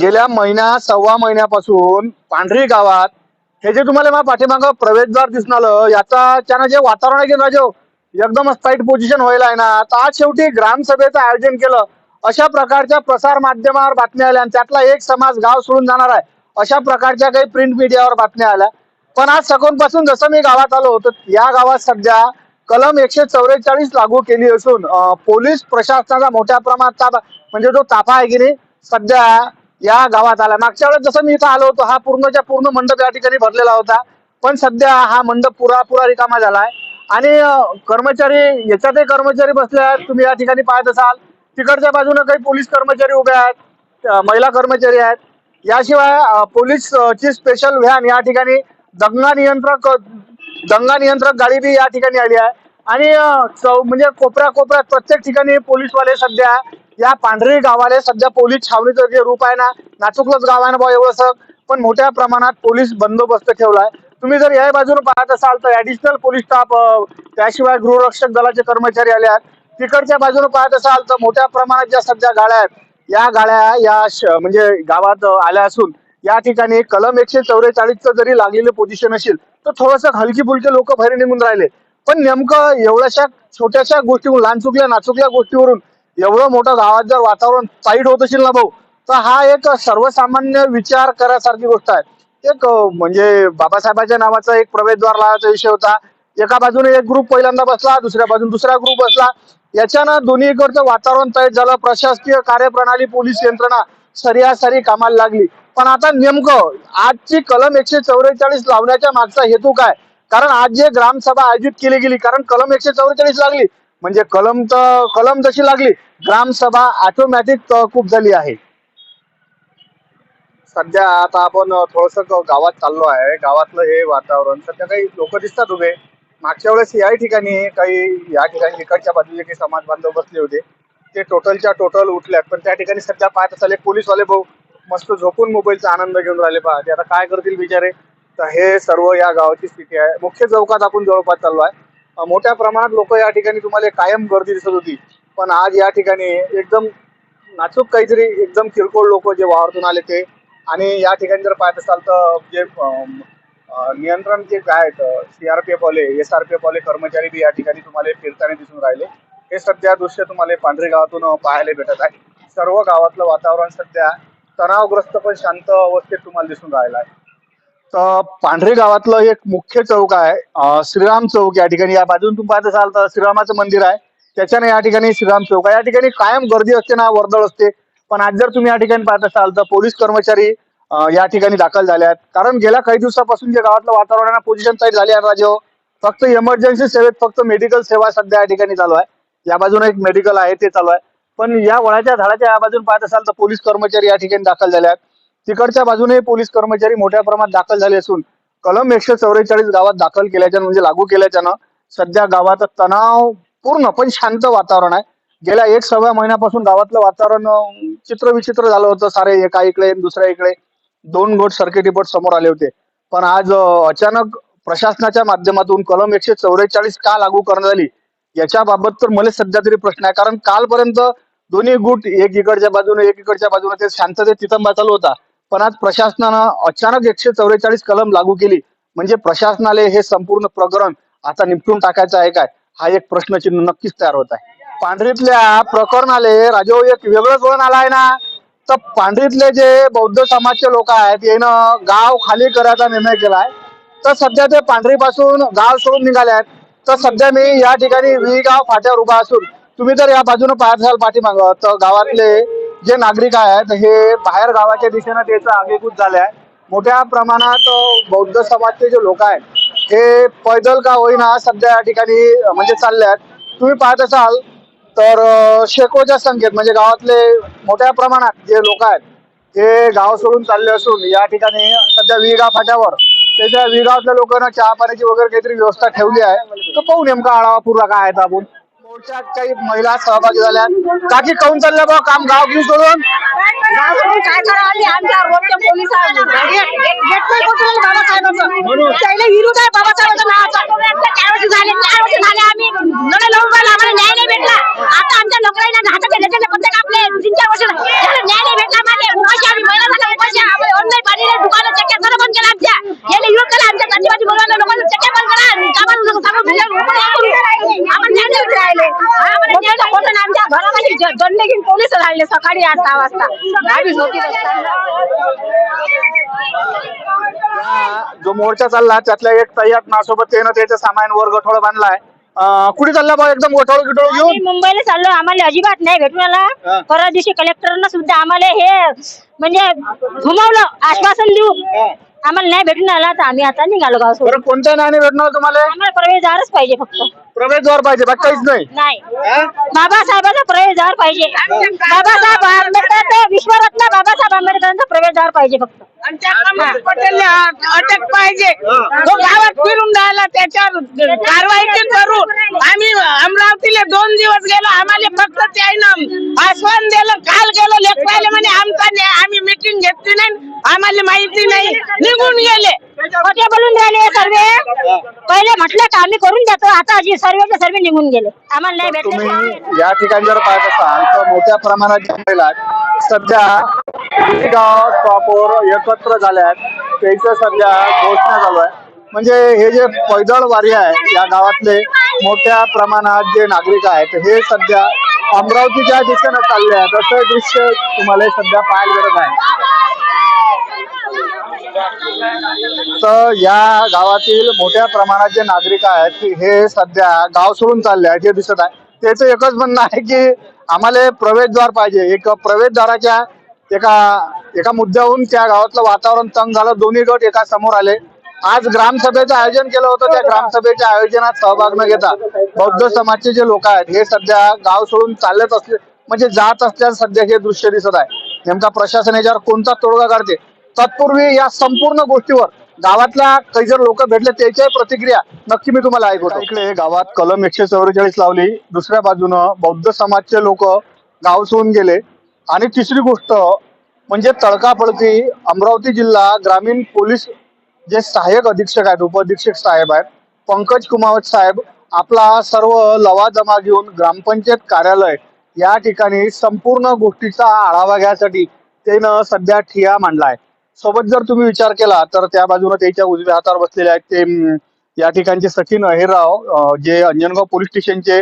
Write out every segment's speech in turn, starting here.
गेल्या महिन्या सव्वा महिन्यापासून पांढरी गावात हे जे तुम्हाला माझ्या पाठीमागं प्रवेशद्वार दिसून आलं याचा त्यानं जे वातावरण आहे की राजो एकदमच टाईट पोझिशन व्हायला आहे ना. तर आज शेवटी ग्रामसभेचं आयोजन केलं. अशा प्रकारच्या प्रसार माध्यमावर बातम्या आल्या आणि त्यातला एक समाज गाव सोडून जाणार आहे. अशा प्रकारच्या काही प्रिंट मीडियावर बातम्या आल्या. पण आज सकाळपासून जसं मी गावात आलो तर या गावात सध्या कलम एकशे चौवेचाळीस लागू केली असून पोलीस प्रशासनाचा मोठ्या प्रमाणात ताबा म्हणजे जो ताफा आहे की नाही सध्या या गावात आला. मागच्या वेळेस जसं मी इथं आलो होतो हा पूर्णच्या पूर्ण मंडप या ठिकाणी भरलेला होता. पण सध्या हा मंडप पुरा पुरा रिकामा झालाय. आणि कर्मचारी याच्यातही कर्मचारी बसले आहेत. तुम्ही या ठिकाणी पाहत असाल. तिकडच्या बाजूने काही पोलीस कर्मचारी उभे आहेत. महिला कर्मचारी आहेत. याशिवाय पोलीस ची स्पेशल व्हॅन या ठिकाणी दंगा नियंत्रक दंगा नियंत्रक गाडी बी या ठिकाणी आली आहे. आणि चौ म्हणजे कोपऱ्या कोपऱ्यात प्रत्येक ठिकाणी पोलीसवाले सध्या या पांढरी गावाला सध्या पोलीस छावणीचं जे रूप आहे ना नाचुकलंच गाव आहे ना बा एवढंसं. पण मोठ्या प्रमाणात पोलीस बंदोबस्त ठेवलाय. तुम्ही जर या बाजूने पाहत असाल तर ऍडिशनल पोलीस स्टाफ त्याशिवाय गृहरक्षक दलाचे कर्मचारी आले आहेत. तिकडच्या बाजूने पाहत असाल तर मोठ्या प्रमाणात ज्या सध्या गाड्या आहेत या गाड्या या श- म्हणजे गावात आल्या असून या ठिकाणी कलम एकशे चौवेचाळीसचं जरी लागलेलं पोझिशन असेल तर थोडंसं हलकी फुलके लोक बाहेर निघून राहिले. पण नेमकं एवढ्याशा छोट्याशा गोष्टीवरून लहान चुकल्या नाचुकल्या गोष्टीवरून एवढं मोठं गावात जर वातावरण टाईट होत असेल ना भाऊ तर हा एक सर्वसामान्य विचार करासारखी गोष्ट आहे. एक म्हणजे बाबासाहेबांच्या नावाचा एक प्रवेशद्वार लावायचा विषय होता. एका बाजूने एक ग्रुप पहिल्यांदा बसला दुसऱ्या बाजून दुसरा ग्रुप बसला. याच्यानं दोन्हीकडचं वातावरण तयार झालं. प्रशासकीय कार्यप्रणाली पोलीस यंत्रणा सरियासरी कामाला लागली. पण आता नेमकं आजची कलम एकशे चौवेचाळीस लावण्याच्या मागचा हेतू काय? कारण आज जे ग्रामसभा आयोजित केली गेली कारण कलम एकशे चौवेचाळीस लागली. म्हणजे कलम तर कलम जशी लागली ग्रामसभा ऑटोमॅटिक खूप झाली आहे. सध्या आता आपण थोडस गावात चाललो आहे. गावातलं हे वातावरण सध्या काही लोक दिसतात उभे. मागच्या वेळेस याही ठिकाणी काही या ठिकाणी इकडच्या बाजूचे काही समाज बांधव बसले होते. ते टोटलच्या टोटल उठल्यात पण त्या ठिकाणी सध्या पाहत असाल पोलीसवाले भाऊ मस्त झोपून मोबाईलचा आनंद घेऊन राहिले. पहा ते आता काय करतील बिचारे? तर हे सर्व या गावाची स्थिती आहे. मुख्य चौकात आपण जवळपास चाललो आहे. मोठ्या प्रमाणात लोक या ठिकाणी तुम्हाला कायम गर्दी दिसत होती. पण आज या ठिकाणी एकदम नाचूक काहीतरी एकदम किरकोळ लोक जे वावरतून आले ते. आणि या ठिकाणी जर पाहत असाल तर जे नियंत्रण जे काय आहेत सीआरपीएफ वाले एस आर पी एफ वाले कर्मचारी बी या ठिकाणी तुम्हाला फिरताना दिसून राहिले. हे सध्या दृश्य तुम्हाला पांढरे गावातून पाहायला भेटत आहे. सर्व गावातलं वातावरण सध्या तणावग्रस्त पण शांत अवस्थेत तुम्हाला दिसून राहिलं आहे. तर पांढरे गावातलं एक मुख्य चौक आहे. श्रीराम चौक या ठिकाणी. या बाजून तुम्ही पाहत असाल तर श्रीरामाचं मंदिर आहे. त्याच्याने या ठिकाणी श्रीराम चौक आहे. या ठिकाणी कायम गर्दी असते ना वर्दळ असते. पण आज जर तुम्ही या ठिकाणी पाहत असाल तर पोलीस कर्मचारी या ठिकाणी दाखल झाले आहेत कारण गेल्या काही दिवसापासून जे गावातलं वातावरण आहे पोझिशन साईड झाली आहे राजे हो. फक्त इमर्जन्सी सेवेत फक्त मेडिकल सेवा सध्या या ठिकाणी चालू आहे. या बाजूने एक मेडिकल आहे ते चालू आहे. पण या वळाच्या झाडाच्या या बाजून पाहत असाल तर पोलीस कर्मचारी या ठिकाणी दाखल झाले आहेत तिकडच्या बाजूने पोलीस कर्मचारी मोठ्या प्रमाणात दाखल झाले असून कलम एकशे चौवेचाळीस गावात दाखल केल्याच्या म्हणजे लागू केल्याच्यानं सध्या गावात तणाव पूर्ण पण शांत वातावरण आहे. गेल्या एक सव्वा महिन्यापासून गावातलं वातावरण चित्रविचित्र झालं होतं. सारे एका इकडे दुसऱ्या इकडे दोन गोट सर्किट रिपोर्ट समोर आले होते. पण आज अचानक प्रशासनाच्या माध्यमातून कलम एकशे चौवेचाळीस का लागू करण्यात आली याच्याबाबत तर मला सध्या तरी प्रश्न आहे. कारण कालपर्यंत दोन्ही गुट एक इकडच्या बाजूने एक इकडच्या बाजूने ते शांततेत तिथंबा चालू होता. पण आज प्रशासनानं अचानक एकशे चौवेचाळीस कलम लागू केली. म्हणजे प्रशासनाले हे संपूर्ण प्रकरण आता निपटून टाकायचं आहे काय? हा एक प्रश्नचिन्ह नक्कीच तयार होत आहे. पांढरीतल्या प्रकरणाले राजो एक वेगळंच वळण आला आहे ना? तर पांढरीतले जे बौद्ध समाजचे लोक आहेत यानं गाव खाली करायचा निर्णय केलाय. तर सध्या ते पांढरीपासून गाव सोडून निघाले आहेत. तर सध्या मी या ठिकाणी गाव फाट्यावर उभा असून तुम्ही जर या बाजूने पाहत असाल पाठीमाग तर गावातले जे नागरिक आहेत हे बाहेर गावाच्या दिशेनं त्याचं आगेकूच झाले आहे मोठ्या प्रमाणात बौद्ध समाजचे जे लोक आहेत हे पैदल का होईना सध्या या ठिकाणी म्हणजे चालले आहेत. तुम्ही पाहत असाल तर शेकोच्या संख्येत म्हणजे गावातले मोठ्या प्रमाणात जे लोक आहेत हे गाव सोडून चालले असून या ठिकाणी सध्या विगा फाट्यावर त्याच्या विगावातल्या लोकांना चहा पाण्याची वगैरे काहीतरी व्यवस्था ठेवली आहे तर पाहू नेमका आढावा पूर्वा काय आहेत आपण. मोर्चात काही महिला सहभागी झाल्या. काकी काऊन चाललं बा काम गाव घेऊ सोडून? आमच्या न्याय नाही भेटला आता आमच्या नोकऱ्यांना घाटाच्या लेखाने प्रत्येक आपले तीन चार वर्ष झालं न्याय नाही भेटला ऑनलाईन पाणी नाही केला आमच्या दंड घेऊन पोलीस लागले सकाळी आठ दहा वाजता. जो मोर्चा चालला त्यातल्या एक आहेत माझ्यासोबत त्यानं त्याचं सामान वर गठोळ बांधलाय. कुठे चालला बा एकदम गठोळ गिठोळ आम्ही घेऊन मुंबईला चाललो आम्हाला अजिबात नाही भेटून. आला परवा दिवशी कलेक्टरनं सुद्धा आम्हाला हे म्हणजे घुमवलं आश्वासन देऊ. आम्हाला नाही भेटून आला तर आम्ही आता निघालो गाव सोडून बरं कोणत्या नाणे भेटणार तुम्हाला? आम्हाला प्रवेशद्वारच पाहिजे फक्त. प्रवेशद्वार पाहिजे बाकी काहीच नाही. नाही. हा? बाबासाहेबांचा प्रवेशद्वार पाहिजे. बाबासाहेब आंबेडकर विश्वरत्न बाबासाहेब आंबेडकरांचा प्रवेशद्वार पाहिजे फक्त. अटक पाहिजे. तो गावात फिरून राहिला त्याच्यावर कारवाई करू. आम्ही अमरावतीला दोन दिवस गेलो आम्हाला फक्त त्यानं आश्वासन दिलं काल गेलो लेखवायला म्हणे आमचा न्याय आम्ही मिटिंग नाही आम्हाला माहिती नाही. निघून गेले. खोटे बोलून राहिले सर्वे. पहिले म्हटलं का आम्ही करून देतो. आता जे सर्वेचे सर्वे निघून गेले. आम्हाला नाही भेटले. तुम्ही या ठिकाणी जर पाहत असाल तर मोठ्या प्रमाणात महिला सध्या गाव टॉपवर एकत्र झाल्यात. त्याचं सध्या घोषणा चालू आहे. म्हणजे हे जे पैदळ वारी आहे या गावातले मोठ्या प्रमाणात जे नागरिक आहेत हे सध्या अमरावतीच्या दिशेनं चालले आहेत. असं दृश्य तुम्हाला सध्या पाहायला मिळत आहे. तर या गावातील मोठ्या प्रमाणात जे नागरिक आहेत हे सध्या गाव सोडून चालले आहेत हे दिसत आहे त्याचं एकच म्हणणं आहे की आम्हाला प्रवेशद्वार पाहिजे. एक प्रवेशद्वाराच्या एका एका मुद्द्याहून त्या गावातलं वातावरण तंग झालं. दोन्ही गट एका समोर आले. आज ग्रामसभेचं आयोजन केलं होतं. त्या ग्रामसभेच्या आयोजनात सहभाग न घेता बौद्ध समाजचे जे लोक आहेत हे सध्या गाव सोडून चालत असले म्हणजे जात असल्याचं सध्या हे दृश्य दिसत आहे. नेमका प्रशासन याच्यावर कोणता तोडगा काढते? तत्पूर्वी या संपूर्ण गोष्टीवर गावातल्या काही जर लोक भेटले त्याच्याही प्रतिक्रिया नक्की मी तुम्हाला ऐकवतो. इकडे गावात कलम एकशे चौवेचाळीस लावली. दुसऱ्या बाजूनं बौद्ध समाजचे लोक गाव सोडून गेले. आणि तिसरी गोष्ट म्हणजे तडकाफडकी अमरावती जिल्हा ग्रामीण पोलीस जे सहाय्यक अधीक्षक आहेत उपअधीक्षक साहेब आहेत पंकज कुमावत साहेब आपला सर्व लवाजमा घेऊन ग्रामपंचायत कार्यालय या ठिकाणी संपूर्ण गोष्टीचा आढावा घ्यायसाठी त्यानं सध्या ठिया मांडलाय सोबत जर तुम्ही विचार केला तर त्या बाजूने त्याच्या उजव्या हातावर बसलेले आहेत ते या ठिकाणचे सचिन अहिरराव जे अंजनगाव पोलीस स्टेशनचे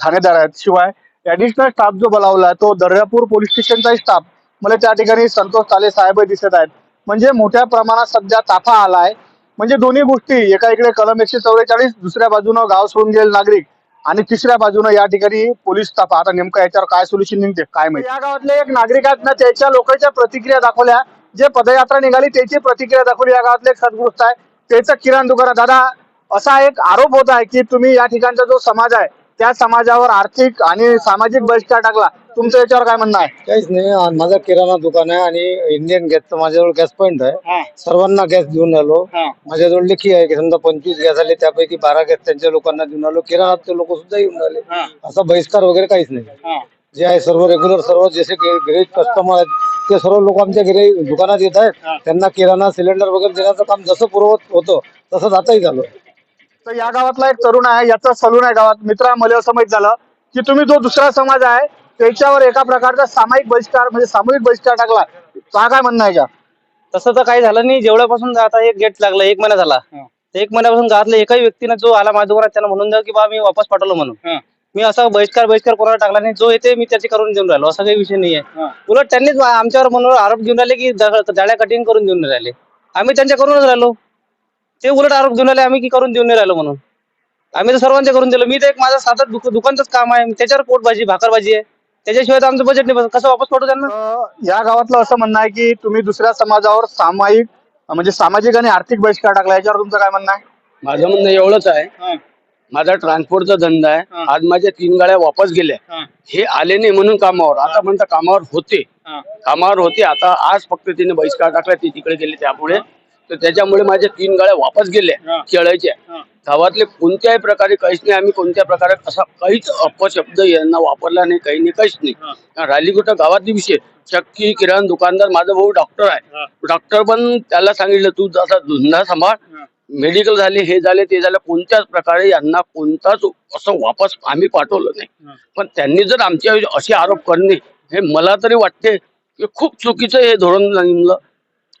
ठाणेदार आहेत. शिवाय ऍडिशनल स्टाफ जो बोलावला तो दर्यापूर पोलीस स्टेशनचाही स्टाफ मला त्या ठिकाणी संतोष ताले साहेब दिसत आहेत. म्हणजे मोठ्या प्रमाणात सध्या ताफा आलाय. म्हणजे दोन्ही गोष्टी एका इकडे कलम एकशे चौवेचाळीस दुसऱ्या बाजूनं गाव सोडून गेले नागरिक आणि तिसऱ्या बाजूनं या ठिकाणी पोलीस ताफा. आता नेमका याच्यावर काय सोल्युशन निघते काय माहिती. या गावातले एक नागरिक आहेत ना त्याच्या लोकांच्या प्रतिक्रिया दाखवल्या. जे पदयात्रा निघाली त्याची प्रतिक्रिया दाखवली या गावातले सद्गृस्त आहे. त्याचं किराण दुकान आहे. दादा असा एक आरोप होत आहे की तुम्ही या ठिकाणचा जो समाज आहे त्या समाजावर आर्थिक आणि सामाजिक बहिष्कार टाकला. तुमचं याच्यावर काय म्हणणं आहे? काहीच नाही. माझा किराणा दुकान आहे आणि इंडियन गॅसचं माझ्याजवळ गॅस पॉईंट आहे. सर्वांना गॅस देऊन आलो. माझ्याजवळ लेखी आहे की समजा पंचवीस गॅस आले त्यापैकी बारा गॅस त्यांच्या लोकांना देऊन आलो. किराणाचे लोक सुद्धा येऊन आले असा बहिष्कार वगैरे काहीच नाही. जे आहे सर्व रेग्युलर सर्व जसे गिरेज कस्टमर आहेत ते सर्व लोक आमच्या गिरे दुकानात येत आहेत. त्यांना किराणा सिलेंडर वगैरे देण्याचं काम जसं पुरवत होतं तसंच आताही झालं. तर या गावातला एक तरुण आहे याचा सलून आहे गावात. मित्रा मला असं माहीत झालं की तुम्ही जो दुसरा समाज आहे त्याच्यावर एका प्रकारचा सामायिक बहिष्कार म्हणजे सामूहिक बहिष्कार टाकला. का काय म्हणणं आहे का तसं तर काही झालं नाही. जेवढ्यापासून आता एक गेट लागला एक महिना झाला. तर एक महिन्यापासून गावातल्या एकाही व्यक्तीने जो आला माझ्या दुकानात त्यानं म्हणून द्या की बा मी वापस पाठवलं म्हणून. मी असा बहिष्कार बहिष्कार कोणाला टाकला नाही. जो येते मी त्याची करून देऊन राहिलो. असा काही विषय नाही आहे उलट त्यांनीच आमच्यावर म्हणून आरोप घेऊन राहिले की जाळ्या कटिंग करून देऊन नाही राहिले. आम्ही त्यांच्या करूनच राहिलो. ते उलट आरोप घेऊन राहिले आम्ही की करून देऊन नाही राहिलो म्हणून. आम्ही तर सर्वांचे करून दिलं. मी तर एक माझं साधं दुक- दुकानचंच काम आहे. त्याच्यावर पोटभाजी भाकरभाजी आहे. त्याच्याशिवाय तर आमचं बजेट नाही. कसं वापस पाठवू त्यांना? या गावातलं असं म्हणणं आहे की तुम्ही दुसऱ्या समाजावर सामायिक म्हणजे सामाजिक आणि आर्थिक बहिष्कार टाकला. याच्यावर तुमचं काय म्हणणं आहे? माझं म्हणणं एवढंच आहे. माझा ट्रान्सपोर्टचा धंदा आहे. आज माझ्या तीन गाड्या वापस गेल्या. हे. आले नाही म्हणून कामावर. आता म्हणता कामावर होते. कामावर होते. आता आज फक्त तिने बहिष्कार टाकला ते तिकडे गेले त्यामुळे. तर त्याच्यामुळे माझ्या तीन गाड्या वापस गेल्या केळायच्या गावातले कोणत्याही प्रकारे काहीच नाही. आम्ही कोणत्या प्रकारे असा काहीच अपशब्द यांना वापरला नाही. काही नाही काहीच नाही. राहिली कुठं? गावातली विषय. चक्की किराणा दुकानदार माझा भाऊ डॉक्टर आहे. डॉक्टर पण त्याला सांगितलं तू जसा धंदा सांभाळ. मेडिकल झाले हे झाले ते झाले. कोणत्याच प्रकारे यांना कोणताच असं वापस आम्ही पाठवलं नाही. पण त्यांनी जर आमच्या असे आरोप करणे हे मला तरी वाटते की खूप चुकीचं हे धोरण नेमलं.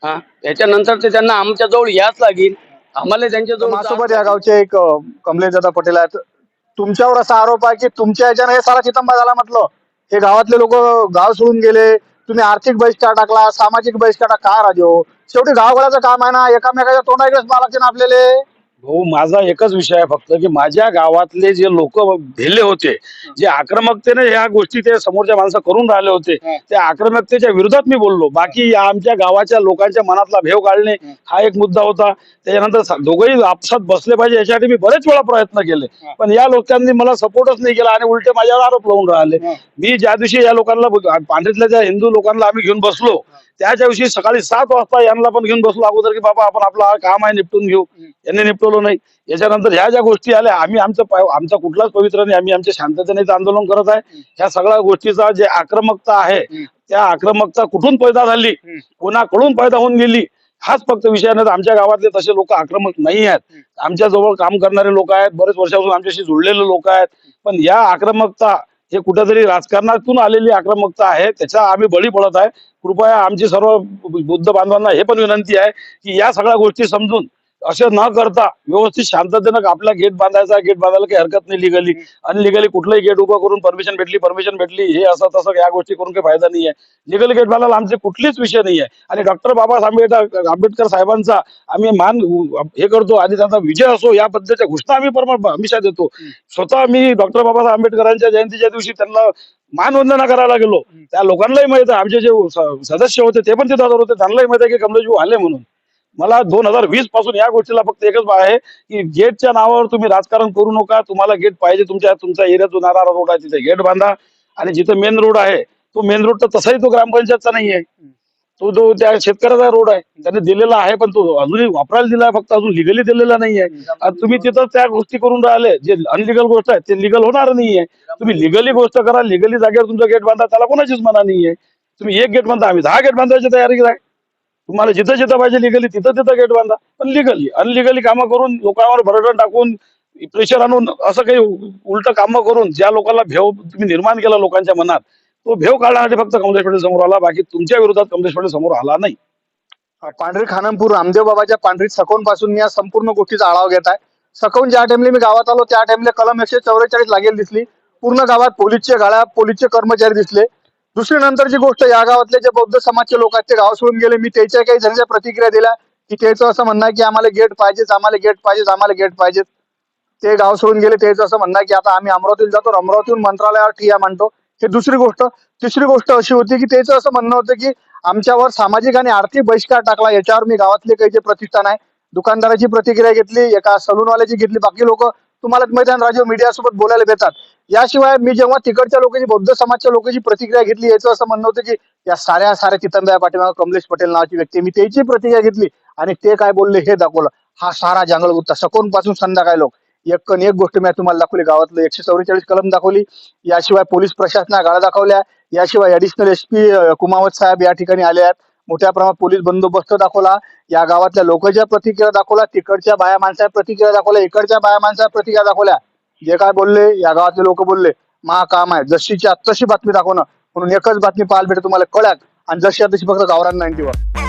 हा? त्याच्यानंतर ते त्यांना आमच्या जवळ याच लागेल. आम्हाला त्यांच्या जवळ माझ्यासोबत या गावचे एक कमलेश दादा पटेल आहेत. तुमच्यावर असा आरोप आहे की तुमच्या याच्यानं हे सारा चितंबा झाला म्हटलं. हे गावातले लोक गाव सोडून गेले. तुम्ही आर्थिक बहिष्कार टाकला सामाजिक बहिष्कार टाकला. का राजो? शेवटी गावगाड्याचं काम आहे ना एकामेकाच्या तोंडाकडेच मारायचे ना आपल्याला भाऊ माझा एकच विषय आहे फक्त की माझ्या गावातले जे लोक भेले होते जे आक्रमकतेने ह्या गोष्टी ते समोरच्या माणसं करून राहिले होते त्या आक्रमकतेच्या विरोधात मी बोललो. बाकी या आमच्या गावाच्या लोकांच्या मनातला भेव काढणे हा. एक मुद्दा होता. त्याच्यानंतर दोघंही आपसात बसले पाहिजे याच्यासाठी मी बरेच वेळा प्रयत्न केले. पण या लोकांनी मला सपोर्टच नाही केला आणि उलटे माझ्यावर आरोप लावून राहिले. मी ज्या दिवशी या लोकांना पांढरीतल्या ज्या हिंदू लोकांना आम्ही घेऊन बसलो त्याच्या दिवशी सकाळी सात वाजता यांना पण घेऊन बसलो अगोदर की बाबा आपण आपलं काम आहे निपटून घेऊ. यांनी निपटवलं नाही. याच्यानंतर ह्या ज्या गोष्टी आल्या आम्ही आमचं आमचा कुठलाच पवित्र नाही आम्ही आमच्या शांततेनेच आंदोलन करत आहे. ह्या सगळ्या गोष्टीचा जे आक्रमकता आहे त्या आक्रमकता कुठून पैदा झाली? कोणाकडून पैदा होऊन गेली? हाच फक्त विषय नाही आमच्या गावातले तसे लोक आक्रमक नाही आहेत. आमच्या जवळ काम करणारे लोक आहेत. बरेच वर्षापासून आमच्याशी जुळलेले लोक आहेत. पण या आक्रमकता हे कुठेतरी राजकारणातून आलेली आक्रमकता आहे त्याचा आम्ही बळी पडत आहे. कृपया आमची सर्व बुद्ध बांधवांना हे पण विनंती आहे की या सगळ्या गोष्टी समजून असं न करता व्यवस्थित शांततेनं आपला गेट बांधायचा गेट बांधायला काही हरकत नाही लिगली अनलिगली कुठलंही गेट उभं करून परमिशन भेटली परमिशन भेटली हे असं तसं या गोष्टी करून काही फायदा नाही आहे लिगल गेट बांधायला आमचे कुठलीच विषय नाही आहे आणि डॉक्टर बाबासाहेब आंबेडकर आंबेडकर साहेबांचा आम्ही मान हे करतो आणि त्यांचा विजय असो या पद्धतीच्या घोषणा आम्ही परम हमेशा देतो. स्वतः मी डॉक्टर बाबासाहेब आंबेडकरांच्या जयंतीच्या दिवशी त्यांना मानवंदना करायला गेलो. त्या लोकांनाही माहीत आहे आमचे जे सदस्य होते ते पण तिथे हजर होते त्यांनाही माहीत आहे की कमलेशभाऊ आले म्हणून. मला दोन हजार वीसपासून या गोष्टीला फक्त एकच आहे की गेटच्या नावावर तुम्ही राजकारण करू नका. तुम्हाला गेट पाहिजे तुमच्या तुमचा एरिया जो नारा रोड आहे तिथे गेट बांधा. आणि जिथे मेन रोड आहे तो मेन रोड तर तसाही तो ग्रामपंचायतचा नाही आहे. तो जो त्या शेतकऱ्याचा रोड आहे त्याने दिलेला आहे पण तो अजूनही वापरायला दिला फक्त अजून लिगली दिलेला नाही आहे. तुम्ही तिथं त्या गोष्टी करून राहिले जे अनलिगल गोष्ट आहे ते लिगल होणार नाहीये तुम्ही लिगली गोष्ट करा लिगली जागेवर तुमचा गेट बांधा त्याला कोणाचीच मना नाहीये तुम्ही एक गेट बांधा आम्ही दहा गेट बांधायची तयारी आहे. तुम्हाला जिथं जिथं पाहिजे लिगली तिथं तिथं गेट बांधा. पण लिगली अनलिगली कामं करून लोकांवर भरडण टाकून प्रेशर आणून असं काही उलट कामं करून ज्या लोकांना भेव तुम्ही निर्माण केला लोकांच्या मनात तो भेव काढण्यासाठी फक्त कमलेश पटेल समोर आला बाकी तुमच्या विरोधात कमलेश पटेल समोर आला नाही. पांढरी खानमपूर रामदेव बाबाच्या पांढरी सखोनपासून मी या संपूर्ण गोष्टीचा आढावा घेत आहे. सखोन ज्या टाइमला मी गावात आलो त्या टाइमला कलम एकशे चौवेचाळीस लागेल दिसली. पूर्ण गावात पोलीसचे गाड्या पोलीसचे कर्मचारी दिसले. दुसरी नंतरची गोष्ट या गावातले जे बौद्ध समाजचे लोक आहेत ते गाव सोडून गेले. मी त्याच्या काही जणांच्या प्रतिक्रिया दिल्या की त्याचं असं म्हणणं की आम्हाला गेट पाहिजेच आम्हाला गेट पाहिजेच आम्हाला गेट पाहिजेत ते गाव सोडून गेले त्याचं असं म्हणणं की आता आम्ही अमरावतीला जातो अमरावतीहून मंत्रालयावर ठिया मांडतो हे दुसरी गोष्ट. तिसरी गोष्ट अशी होती की त्याचं असं म्हणणं होतं की आमच्यावर सामाजिक आणि आर्थिक बहिष्कार टाकला याच्यावर मी गावातले काही जे प्रतिष्ठान आहे दुकानदाराची प्रतिक्रिया घेतली एका सलूनवाल्याची घेतली बाकी लोक तुम्हाला मैदान राजीव मीडिया सोबत बोलायला देतात याशिवाय मी जेव्हा तिकडच्या लोकांची बौद्ध समाजच्या लोकांची प्रतिक्रिया घेतली याचं असं म्हणणं होतं की या साऱ्या साऱ्या तितंब्या पाठीमागे कमलेश पटेल नावाची व्यक्ती मी त्याची प्रतिक्रिया घेतली आणि ते काय बोलले हे दाखवलं. हा सारा जंगल गुप्ता सकोनपासून संध्याकाळी लोक. एक कन एक गोष्ट मी तुम्हाला दाखवली. गावातलं एकशे चौवेचाळीस कलम दाखवली. याशिवाय पोलीस प्रशासना गाड्या दाखवल्या. याशिवाय ऍडिशनल एस पी कुमावत साहेब या ठिकाणी आले आहेत. मोठ्या प्रमाणात पोलीस बंदोबस्त दाखवला. या गावातल्या लोकांच्या प्रतिक्रिया दाखवल्या तिकडच्या बाया माणसाच्या प्रतिक्रिया दाखवल्या इकडच्या बाया माणसाच्या प्रतिक्रिया दाखवल्या. जे काय बोलले या गावातले लोक बोलले महा काम आहे. जशीची तशी बातमी दाखवणं. म्हणून एकच बातमी पाहायला भेटेल तुम्हाला कळ्यात. आणि जशी आहे तशी फक्त गावरान नाईन्टीवर.